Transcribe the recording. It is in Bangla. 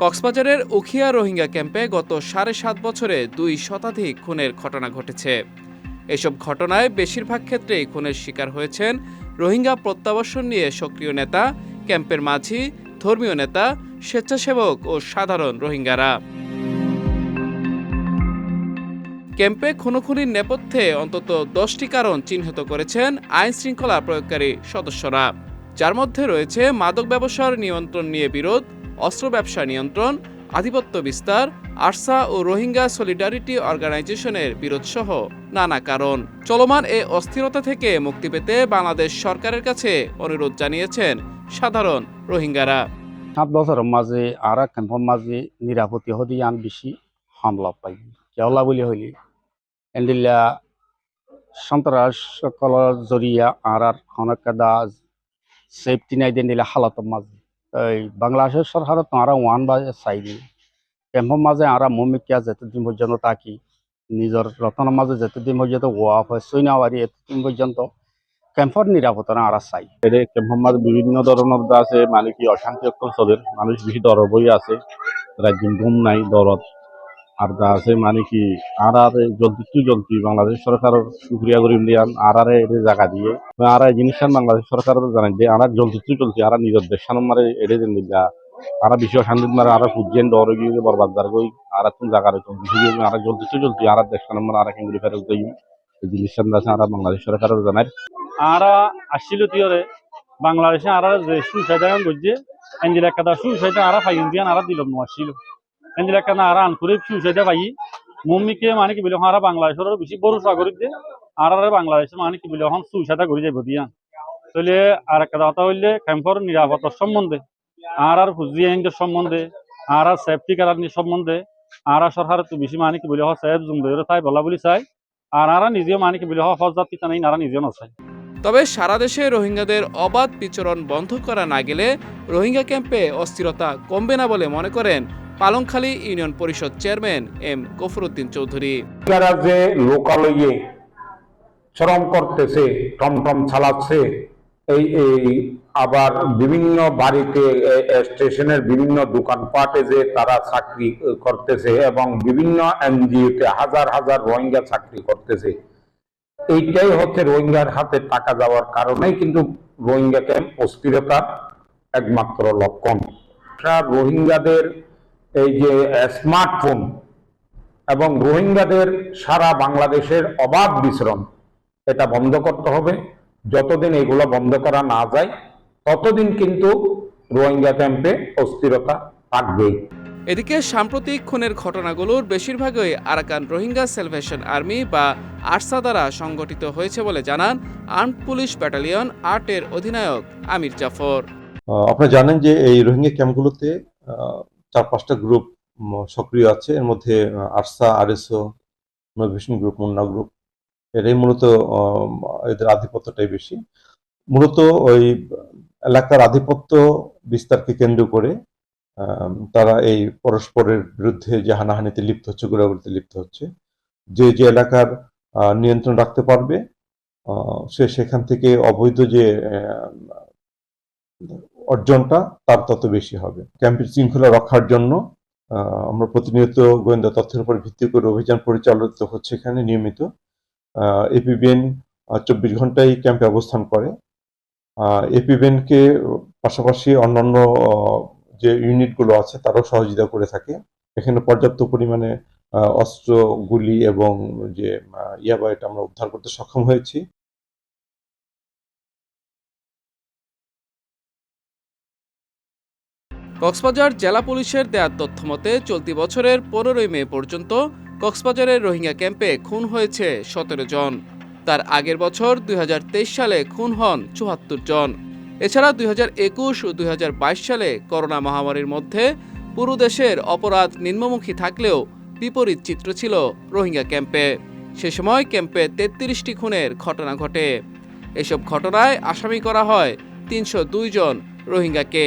কক্সবাজারের উখিয়া রোহিঙ্গা ক্যাম্পে গত সাড়ে সাত বছরে দুই শতাধিক খুনের ঘটনা ঘটেছে। এসব ঘটনায় বেশিরভাগ ক্ষেত্রেই খুনের শিকার হয়েছেন রোহিঙ্গা প্রত্যাবাসন নিয়ে সক্রিয় নেতা, ক্যাম্পের মাঝি, ধর্মীয় নেতা, স্বেচ্ছাসেবক ও সাধারণ রোহিঙ্গারা। ক্যাম্পে খুনোখুনির নেপথ্যে অন্তত দশটি কারণ চিহ্নিত করেছেন আইন শৃঙ্খলা প্রয়োগকারী সদস্যরা। যার মধ্যে রয়েছে মাদক ব্যবসার নিয়ন্ত্রণ নিয়ে বিরোধ অস্ত্র ব্যবসা নিয়ন্ত্রণ, আধিপত্য বিস্তার, আরসা ও রোহিঙ্গা সলিডারিটি অর্গানাইজেশনের বিরোধসহ নানা কারণ। চলমান এ অস্থিরতা থেকে মুক্তি পেতে বাংলাদেশ সরকারের কাছে অনুরোধ জানিয়েছেন সাধারণ রোহিঙ্গারা। সাত বছরের মাঝে আর ক্যাম্পের মাঝে নিরাপত্তি হদি আন বেশি হামলা পাই কেওলা বুলি হইলি? এন্ডিলা সন্ত্রাস সকলের জরিয়া আর আর হনকাদা সেফটি নাই দেন দিলে হালাতের মাঝে। এই সরকার তো আরা ওয়ান বাজে চাইনি কেম্পর মাঝে আরা মমিকিয়া যেতদিন পর্যন্ত থাকি নিজের রতনের মাঝে যেতদিন পর্যন্ত ওয়াফ হয় সৈনাবাড়ি এতদিন পর্যন্ত কেম্পর নিরাপত্তা আরা চাই। এদের মাঝে বিভিন্ন ধরনের আছে মানে কি অশান্তি অক্ষম চলে মানুষ বেশি দরবই আছে রাজ্যে ঘুম নাই দরদ আর দা আছে মানে কি আর আর জলদি টু জলদি বাংলাদেশ সরকারের সুক্রিয়া করি দিয়ান আর আর এর জায়গা দিয়ে। আর এই জিনিসটা বাংলাদেশ সরকার জানাই দিয়ে আর জলদি টু জলদি আর নিজের দেশান মারে এড়ে দেন দিলা আর বেশি অশান্তি মারে আর ফুজেন দর গিয়ে বরবাদ দার গই আর তুমি জায়গা বেশি আর জলদি টু জলদি আর দেশান মারে আর কেঙ্গুলি ফেরত দেই। এই জিনিসটা আছে আর বাংলাদেশ সরকারের জানাই আরা আসছিল তিয়রে বাংলাদেশে আরা যে সুইসাইড গজ্জে এঞ্জিল একটা সুইসাইড আরা ফাই ইন্ডিয়ান আরা দিল, নো আসছিল। এঞ্জিল একটা আরা আনকুরে সুইসাইড পাই মম্মিকে মানে কি বলে আরা বাংলাদেশের বেশি বড় সাগরিত যে আর আর বাংলাদেশে মানে কি বলে, এখন সুইসাইড করে যাইব দিয়া। তাহলে আর একটা কথা হইলে ক্যাম্পর নিরাপত্তার সম্বন্ধে আর আর হুজিয়াইনদের সম্বন্ধে আর আর সেফটি কারার সম্বন্ধে আর আর সরকার তো বেশি মানে কি বলে, হ সেফ জুম ধরে তাই বলা বলি চাই, আর আর নিজেও মানে কি বলে, হ, হজ জাতি নাই নারা নিজেও নচাই তবে সারা দেশে রোহিঙ্গাদের অবাধ বিচরণ বন্ধ করা না গেলে রোহিঙ্গা ক্যাম্পে অস্থিরতা কমবে না বলে মনে করেন Palongkhali union parishad chairman M Gafaruddin Chowdhury. যারা যে লোকালয়ে শ্রম করতেছে, টমটম চালাচ্ছে, এই এই আবার বিভিন্ন বাড়িতে স্টেশনের বিভিন্ন দোকানপাটে যে তারা চাকরি করতেছে এবং বিভিন্ন এনজিওতে হাজার হাজার রোহিঙ্গা চাকরি করতেছে, এইটাই হচ্ছে রোহিঙ্গার হাতে টাকা যাওয়ার কারণেই কিন্তু রোহিঙ্গা ক্যাম্প অস্থিরতার একমাত্র লক্ষণ। রোহিঙ্গাদের এই যে স্মার্টফোন এবং রোহিঙ্গাদের সারা বাংলাদেশের অবাধ বিশ্রম এটা বন্ধ করতে হবে। যতদিন এগুলো বন্ধ করা না যায় ততদিন কিন্তু রোহিঙ্গা ক্যাম্পে অস্থিরতা থাকবেই। এদিকে সাম্প্রতিক খুনের ঘটনাগুলোর বেশিরভাগই আরাকান রোহিঙ্গা সেলভেশন আর্মি বা আরসা দ্বারা সংগঠিত হয়েছে বলে জানান আর্ম পুলিশ ব্যাটালিয়ন আটের অধিনায়ক আমির জাফর। আপনারা জানেন যে এই রোহিঙ্গা ক্যাম্পগুলোতে চার পাঁচটা গ্রুপ সক্রিয় আছে। এর মধ্যে ARSA, RSO innovation group Munna group এটাই মূলত এদের আধিপত্যটাই বেশি। মূলত ওই এলাকার আধিপত্য বিস্তারকে কেন্দ্র করে তারা এই পরস্পরের বিরুদ্ধে যে হানাহানিতে লিপ্ত হচ্ছে গোড়াগুড়িতে লিপ্ত হচ্ছে, যে যে এলাকার নিয়ন্ত্রণ রাখতে পারবে সে সেখান থেকে অবৈধ যে অর্জনটা তার তত বেশি হবে। ক্যাম্পের শৃঙ্খলা রক্ষার জন্য আমরা প্রতিনিয়ত গোয়েন্দা তথ্যের উপর ভিত্তি করে অভিযান পরিচালিত হচ্ছে এখানে নিয়মিত। এপিবিএন চব্বিশ ঘন্টায় ক্যাম্পে অবস্থান করে। এপিবিএনকে পাশাপাশি অন্যান্য যে ইউনিটগুলো আছে তারাও সহযোগিতা করে থাকে। এখানে পর্যাপ্ত পরিমাণে অস্ত্র, গুলি এবং যে ইয়াবা এটা আমরা উদ্ধার করতে সক্ষম হয়েছি। কক্সবাজার জেলা পুলিশের দেওয়ার তথ্য মতে, চলতি বছরের পনেরোই মে পর্যন্ত কক্সবাজারের রোহিঙ্গা ক্যাম্পে খুন হয়েছে সতেরো জন। তার আগের বছর দুই হাজার তেইশ সালে খুন হন চুয়াত্তর জন। এছাড়া দুই একুশ ও দুই হাজার বাইশ সালে করোনা মহামারীর মধ্যে পুরো দেশের অপরাধ নিম্নমুখী থাকলেও বিপরীত চিত্র ছিল রোহিঙ্গা ক্যাম্পে। সে সময় ক্যাম্পে তেত্রিশটি খুনের ঘটনা ঘটে। এসব ঘটনায় আসামি করা হয় তিনশো দুই জন রোহিঙ্গাকে।